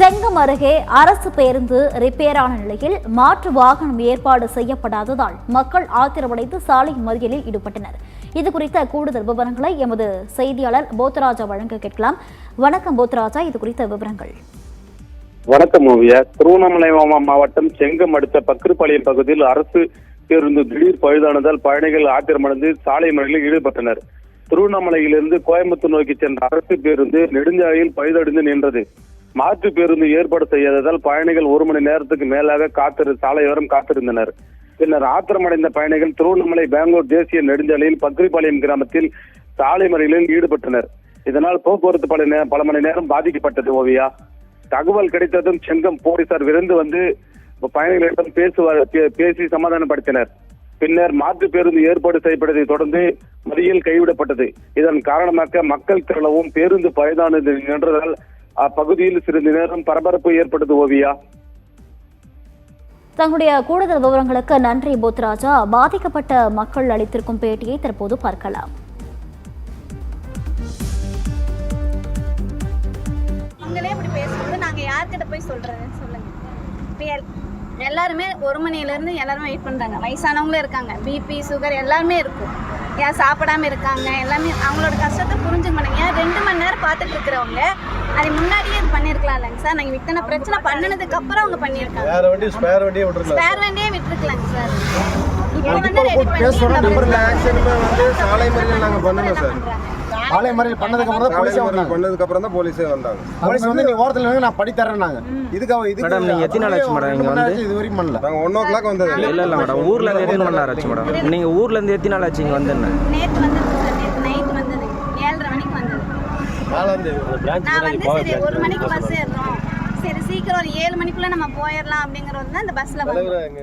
செங்கம் அருகே அரசு பேருந்து ரிப்பேரான நிலையில் மாற்று வாகனம் ஏற்பாடு செய்யப்படாததால் மக்கள் ஆத்திரமடைந்து சாலை மறியலில் ஈடுபட்டனர். இது குறித்த கூடுதல் விவரங்களை எமது செய்தியாளர் போத்தராஜா வழங்க கேட்கலாம். வணக்கம் போத்தராஜா இது குறித்த விவரங்கள். வணக்கம் ஓவியா. திருவண்ணாமலை மாவட்டம் செங்கம் அடுத்த பக்கிருப்பாளையம் பகுதியில் அரசு பேருந்து திடீர் பழுதானதால் பயணிகள் ஆத்திரமடைந்து சாலை மறியலில் ஈடுபட்டனர். திருவண்ணாமலையிலிருந்து கோயம்புத்தூர் நோக்கி சென்ற அரசு பேருந்து நெடுஞ்சாலையில் பழுதடைந்து நின்றது. மாற்று பேருந்து ஏற்பாடு செய்யாததால் பயணிகள் ஒரு மணி நேரத்துக்கு மேலாக காத்திரு சாலையோரம் காத்திருந்தனர். பின்னர் ஆத்திரமடைந்த பயணிகள் திருவண்ணாமலை பெங்களூர் தேசிய நெடுஞ்சாலையில் பக்ரிபாளையம் கிராமத்தில் சாலை மறியலில் ஈடுபட்டனர். இதனால் போக்குவரத்து பல பல மணி நேரம் பாதிக்கப்பட்டது ஓவியா. தகவல் கிடைத்ததும் செங்கம் போலீசார் விரைந்து வந்து பயணிகளிடம் பேசுவார் பே- பேசி சமாதானப்படுத்தினர். பின்னர் மாற்று பேருந்து ஏற்பாடு செய்யப்பட்டதை தொடர்ந்து மறியல் கைவிடப்பட்டது. இதன் காரணமாக மக்கள் திரளவும் பேருந்து பயதானது நின்றதால் அப்பகுதியில் சிறிது நேரம் பரபரப்பு ஏற்பட்டது ஓவியா தங்களுடைய கூடுதல் விவரங்களுக்கு நன்றி போத்ராஜா. பாதிக்கப்பட்ட மக்கள் அளித்திருக்கும் பேட்டியை தற்போது பார்க்கலாம். அவங்களே இப்படி பேசும்போது நாங்கள் யார்கிட்ட போய் சொல்றது சொல்லுங்க. எல்லாருமே ஒரு மணிலேருந்து எல்லாரும் வெயிட் பண்ணுறாங்க வயசானவங்களும் இருக்காங்க. பிபி சுகர் எல்லாருமே இருக்கும். ஏன் சாப்பிடாம இருக்காங்க? எல்லாமே அவங்களோட கஷ்டத்தை புரிஞ்சுக்க மாட்டாங்க. ஏன் ரெண்டு மணி நேரம் பார்த்துட்டு இருக்கிறவங்க அது முன்னாடியே இது பண்ணியிருக்கலாம் இல்லைங்க சார். நாங்கள் இத்தனை பிரச்சனை பண்ணினதுக்கு அப்புறம் அவங்க பண்ணியிருக்காங்க வேற வண்டி ஸ்பேர் வண்டியே விட்டுருக்கலாம் ஸ்பேர் வண்டியே விட்டுருக்கலாங்க சார். இப்போ வந்து ரெடி பண்ணி நம்பர்ல ஆக்சிடென்ட் வந்து சாலை மறியல் நாங்க பண்ணணும் சார். ஆலய மறியல் பண்ணதுக்கு அப்புறம் தான் போலீஸே வந்தாங்க. பண்ணதுக்கு அப்புறம் தான் போலீஸே வந்தாங்க. போலீஸ் வந்து நீ ஓரத்துல இருந்து நான் படி தரேன்னாங்க இதுக்கு இதுக்கு மேடம், நீங்க எத்தனை நாள் ஆச்சு மேடம் இங்க வந்து? இது வரைக்கும் பண்ணல. நாங்க ஒன் ஓ கிளாக் வந்தது. இல்ல இல்ல மேடம். ஊர்ல இருந்து எத்தனை மணி நேரம் ஆச்சு மேடம்? நீங்க ஊர்ல இருந்து எத்தனை நாள் ஆச்சு இங்க வந்தேன்னு? நேற்று வந்தது சார். நேற்று நைட் வந்தது. ஏழரை மணிக்கு வந்தது. நாலாம் தேதி நான் வந்து சரி ஒரு மணிக்கு பஸ் ஏறுறோம் சரி சீக்கிரம் ஒரு ஏழு மணிக்குள்ள நம்ம போயிடலாம் அப்படிங்கறது தான் இந்த பஸ்ல எங்க